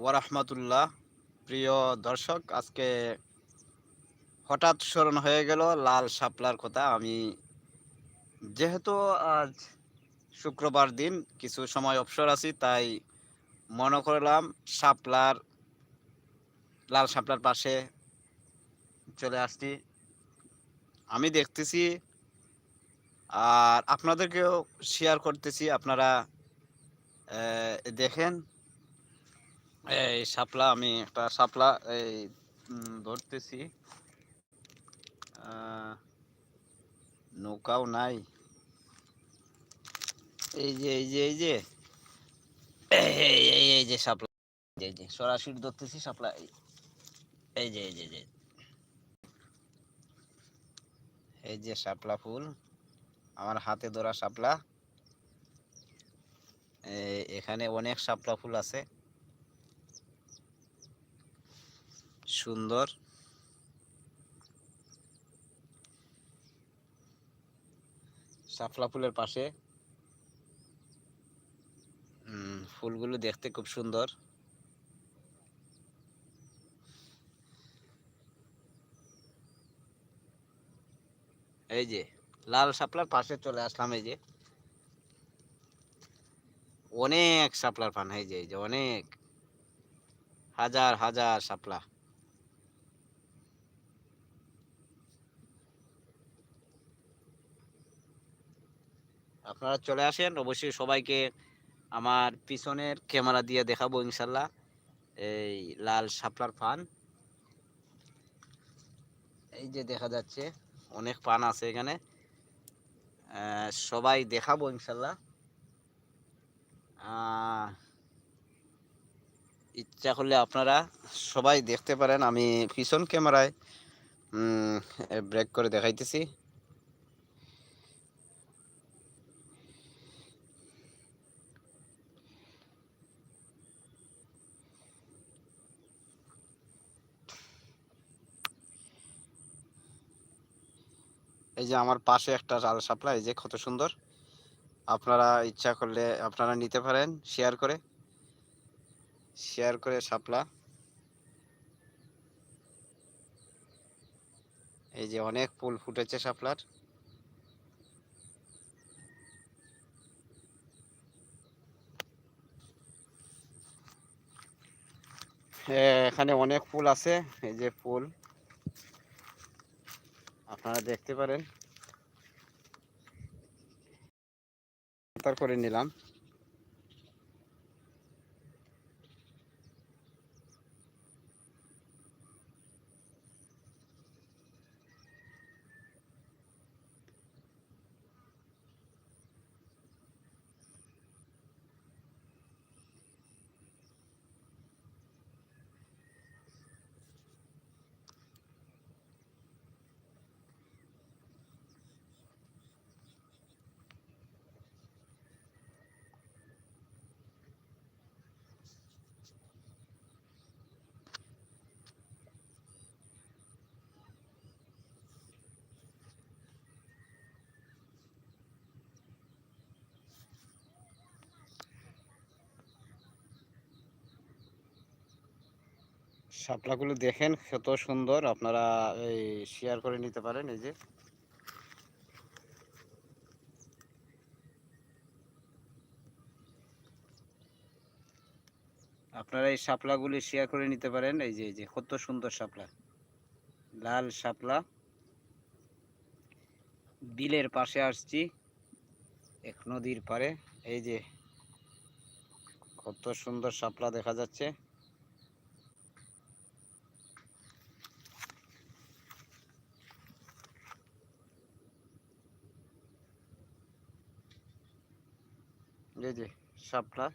ওয়ারাহমাতুল্লাহ। প্রিয় দর্শক, আজকে হঠাৎ স্মরণ হয়ে গেল লাল শাপলার কথা। আমি যেহেতু আজ শুক্রবার দিন, কিছু সময় অবসর আছি, তাই মনে করলাম শাপলার, লাল শাপলার পাশে চলে আসছি। আমি দেখতেছি আর আপনাদেরকেও শেয়ার করতেছি। আপনারা দেখেন এই শাপলা, আমি একটা শাপলা এই ধরতেছি। নৌকাও নাই। এই যে এই যে এই যে। এই এই যে শাপলা, এই যে সরাসরি ধরতেছি শাপলা, এই। যে এই যে যে। এই যে শাপলা ফুল, আমার হাতে ধরা শাপলা। এখানে অনেক শাপলা ফুল আছে। সুন্দর। শাপলা ফুলের পাশে। ফুলগুলো দেখতে খুব সুন্দর। এই যে, লাল শাপলার পাশে চলে আসলাম, এই যে। অনেক শাপলার পান, এই যে এই যে, অনেক। হাজার হাজার শাপলা। আপনারা চলে আসেন, অবশ্যই সবাইকে আমার পিছনের ক্যামেরা দিয়ে দেখাবো ইনশাল্লাহ। এই লাল শাপলার পান। এই যে দেখা যাচ্ছে, অনেক পান আছে এখানে। সবাই দেখাবো ইনশাল্লাহ। ইচ্ছা করলে আপনারা সবাই দেখতে পারেন। আমি পিছন ক্যামেরায় ব্রেক করে দেখাইতেছি। এই যে আমার পাশে একটা লাল শাপলা এই যে কত সুন্দর। আপনারা ইচ্ছা করলে আপনারা নিতে পারেন শেয়ার করে। শেয়ার করে শাপলা এই যে অনেক ফুল ফুটেছে শাপলার হ্যাঁ, এখানে অনেক ফুল আছে এই যে ফুল। আপনারা দেখতে পারেন। করে নিলাম। শাপলাগুলো দেখেন, কত সুন্দর। আপনারা এই শেয়ার করে নিতে পারেন, এই যে। আপনারা এই শাপলাগুলি শেয়ার করে নিতে পারেন, এই যে এই যে, কত সুন্দর শাপলা। লাল শাপলা। বিলের পাশে আসছি, এক নদীর পারে এই যে, কত সুন্দর শাপলা দেখা যাচ্ছে। এই যে শাপলা।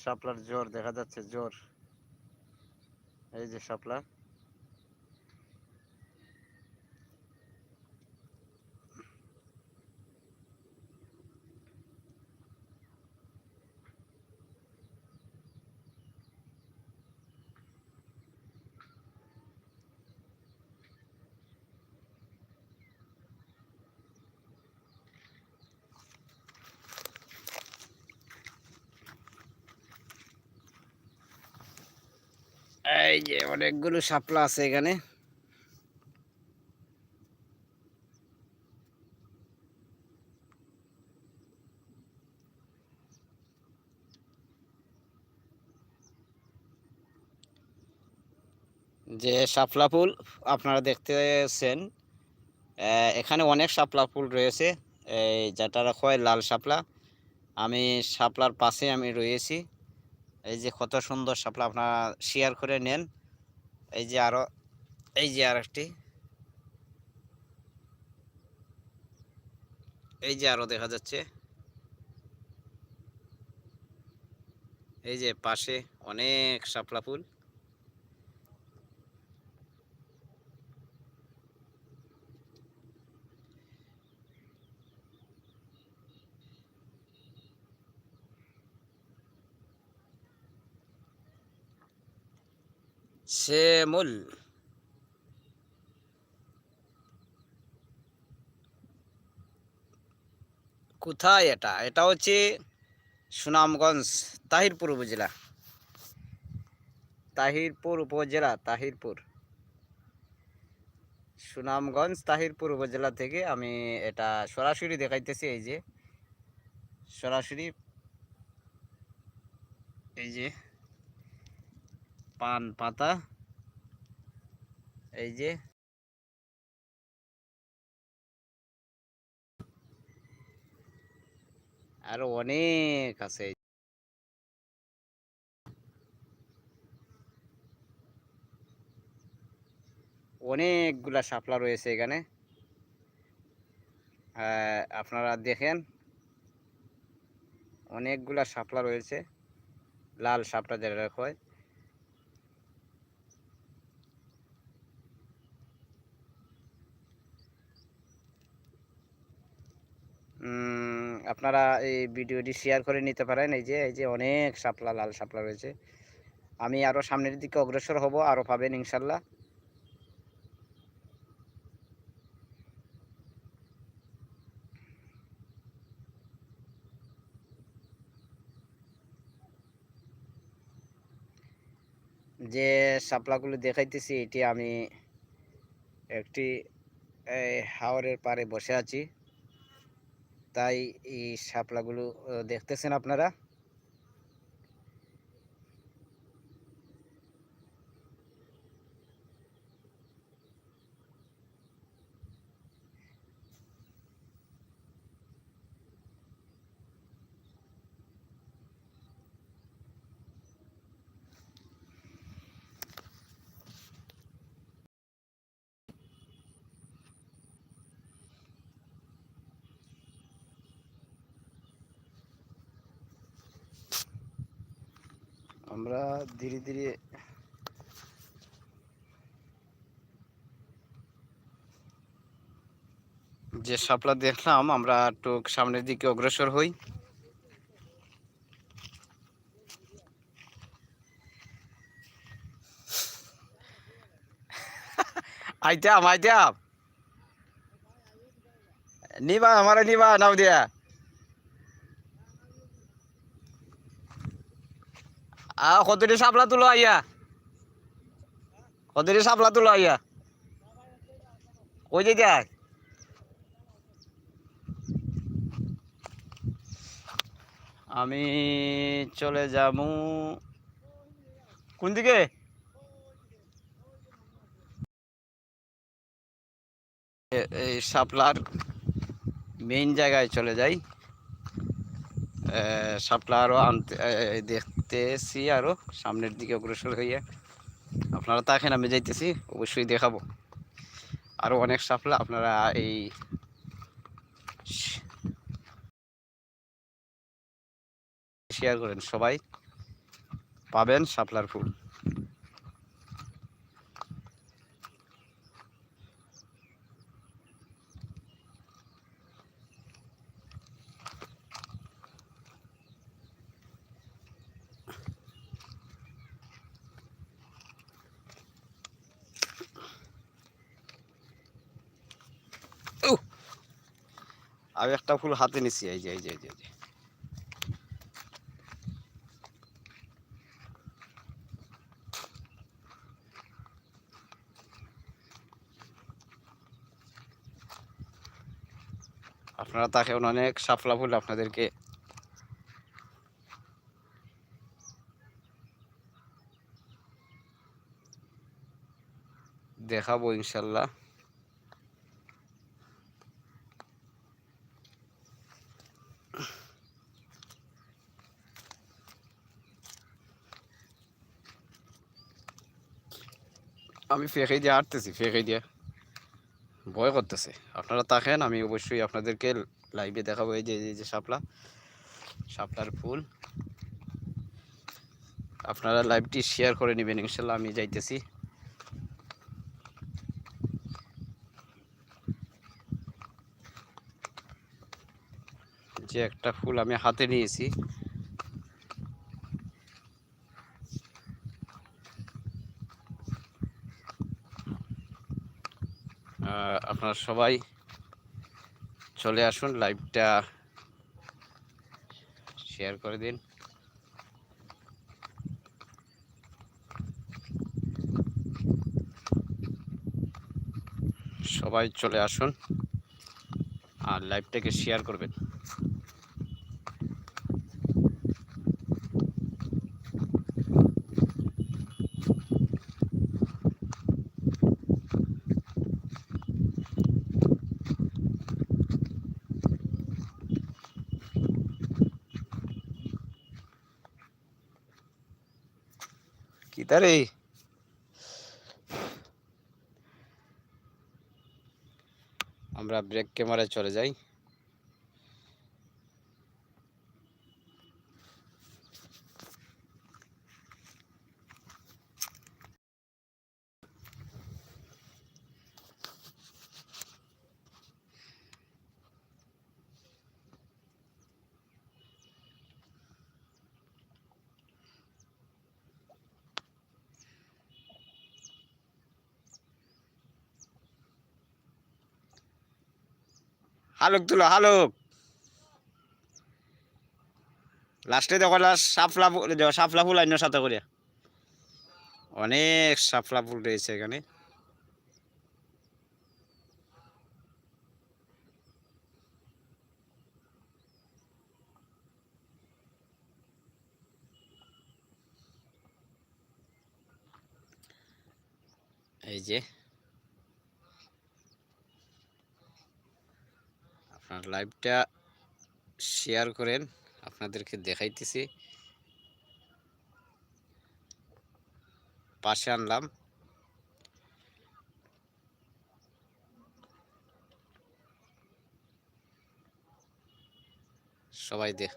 শাপলার জোর দেখা যাচ্ছে জোর এই যে শাপলা। এই যে অনেকগুলো শাপলা আছে এখানে। যে শাপলা ফুল আপনারা দেখতেছেন এখানে অনেক শাপলা ফুল রয়েছে। এই যেটা হয় লাল শাপলা। আমি শাপলার পাশে আমি রয়েছি। এই যে কত সুন্দর সাপলা আপনারা শেয়ার করে নেন। এই যে আরও, এই যে আর একটি এই যে আরও দেখা যাচ্ছে। এই যে পাশে অনেক সাপলা ফুল। শ্যামল কোথায় এটা? এটা হচ্ছে সুনামগঞ্জ, তাহিরপুর উপজেলা। তাহিরপুর উপজেলা, তাহিরপুর। সুনামগঞ্জ, তাহিরপুর উপজেলা থেকে আমি এটা সরাসরি দেখাইতেছি, এই যে। সরাসরি এই যে পান পাতা। এই যে আরও অনেক আছে অনেকগুলা শাপলা রয়েছে এখানে। আহ, আপনারা দেখেন। অনেকগুলা শাপলা রয়েছে। লাল শাপলা যেটা হয়। আপনারা এই ভিডিওটি শেয়ার করে নিতে পারেন। এই যে এই যে অনেক সাপলা লাল সাপলা রয়েছে। আমি আরও সামনের দিকে অগ্রসর হব আরও পাবেন ইনশাল্লাহ। যে শাপলাগুলো দেখাইতেছি, এটি আমি একটি হাওরের পাড়ে বসে আছি। তাই এই শাপলাগুলো দেখতেছেন আপনারা? আমরা ধীরে ধীরে যে সাপলা দেখলাম, আমরা একটু সামনের দিকে অগ্রসর হই। আইতাম আইতাম। নিবা, আমারে নিবা, নাও দিয়া। আ কতটি শাপলা তুলো আইয়া। কতটি শাপলা তুলো আইয়া। কই যেতে আয় আমি চলে যাব কোন দিকে এই শাপলার মেইন জায়গায় চলে যাই। আরও আনতে এ, দেখতেছি আরও সামনের দিকে অগ্রসর হইয়া। আপনারা তাকেন আমি যাইতেছি, অবশ্যই দেখাবো। আরও অনেক সাফলা আপনারা এই শেয়ার করেন, সবাই পাবেন শাপলার ফুল। আমি একটা ফুল হাতে নিছি, এই যে এই যে এই যে আপনারা তাকেও অনেক সাফলা ফুল আপনাদেরকে দেখাবো ইনশাল্লাহ। আমি ফেঁকে দিয়ে আটতেছি ফেঁকে দিয়ে ভয় করতেছে। আপনারা তাকেন আমি অবশ্যই আপনাদেরকে লাইভে দেখাবো এই যে এই যে শাপলা। শাপলার ফুল। আপনারা লাইভটি শেয়ার করে নেবেন, ইনশাল্লাহ আমি যাইতেছি। যে একটা ফুল আমি হাতে নিয়েছি। আপনারা সবাই চলে আসুন লাইভটা শেয়ার করে দিন। সবাই চলে আসুন আর লাইভটাকে শেয়ার করবেন। তারে আমরা ব্রেক ক্যামেরায় চলে যাই। হালুক তুলো হালুক লাস্টে দেখো, লাস্ট সাফলা ফুল দেখো সাফলা ফুল আইন সাথে করে অনেক সাফলা ফুল রয়েছে এখানে। এই যে আপনার লাইভটা শেয়ার করেন আপনাদেরকে দেখাইতেছি। পাশে আনলাম। সবাই দেখ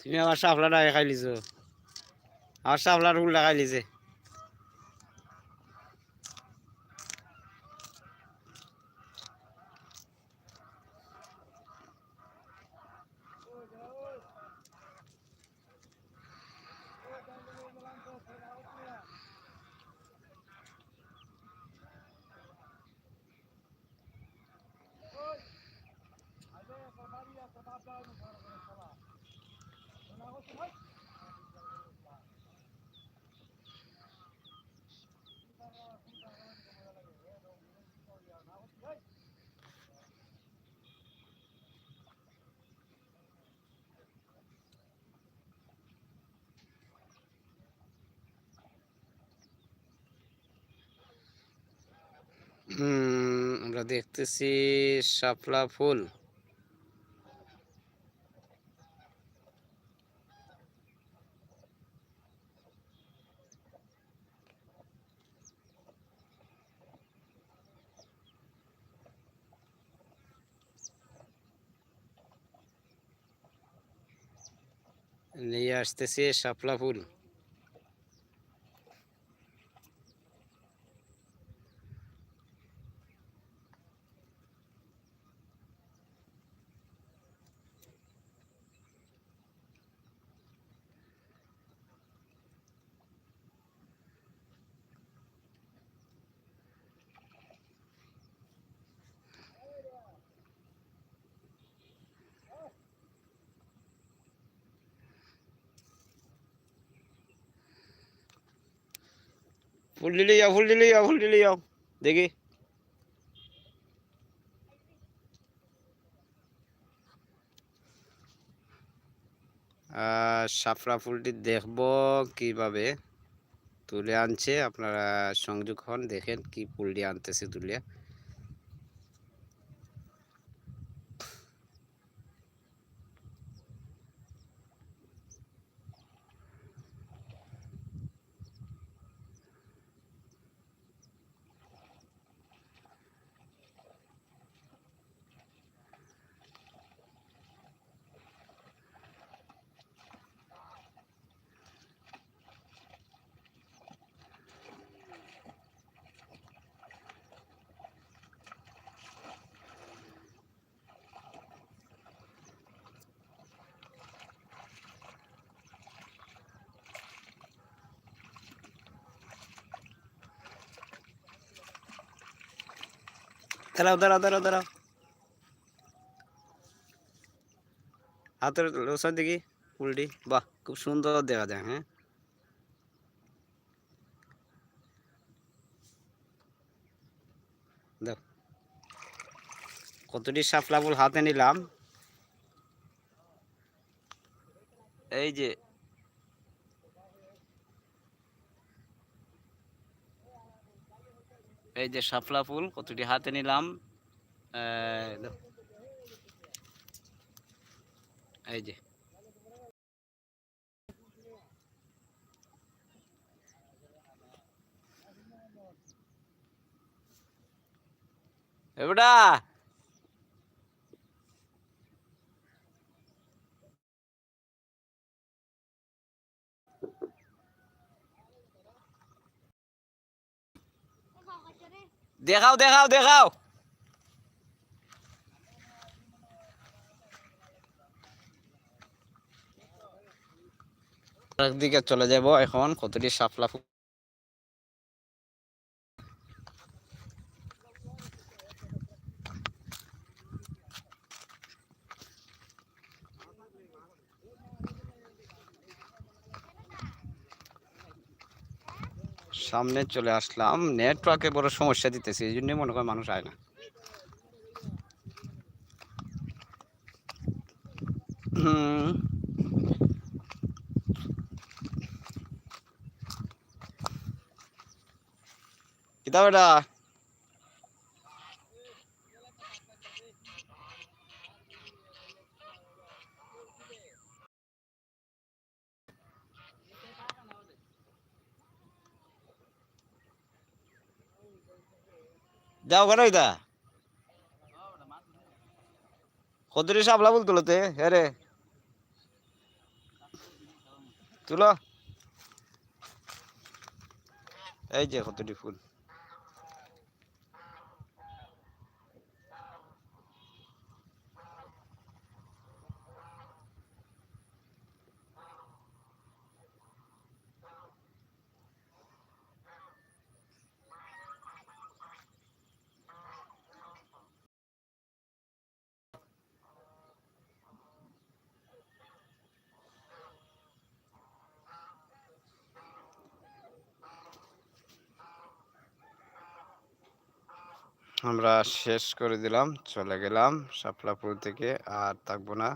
তুমি আমার সাফলাটা খাই লিছো। আমার সাফলার ফুলটা খাই আমরা দেখতেছি শাপলা ফুল। নিয়ে আসতেছি শাপলা ফুল। ফুল দিলে যাও ফুল দিলে যাও ফুল দিলে যাও। দেখি। সাফরা ফুলটি দেখব কীভাবে তুলে আনছে। আপনারা সংযোগ হন, দেখেন কি ফুলটি আনতেছে তুলে। দাঁড়াও দাঁড়াও দাঁড়াও দাঁড়াও। হাতের লোসার দেখি ফুলটি বাহ, খুব সুন্দর দেখা যায় হ্যাঁ। দেখ, কতটি শাপলা ফুল হাতে নিলাম। এই যে এই যে শাপলা ফুল কতটি হাতে নিলাম। এই যে। এবড়া দেখাও দেখাও দেখাও। দিকে চলে যাব এখন কতটি শাপলা সামনে চলে আসলাম। নেটওয়ার্কে বড় সমস্যা দিতেছে, এই জন্যই মনে করে মানুষ আয় না। হুম। কিতাব যাও কেন এটা কদরি সাবলা বলতো তে হ্যাঁ তুলো। এই যে কতটি ফুল। আমরা শেষ করে দিলাম চলে গেলাম শাপলাপুর থেকে আর থাকব না।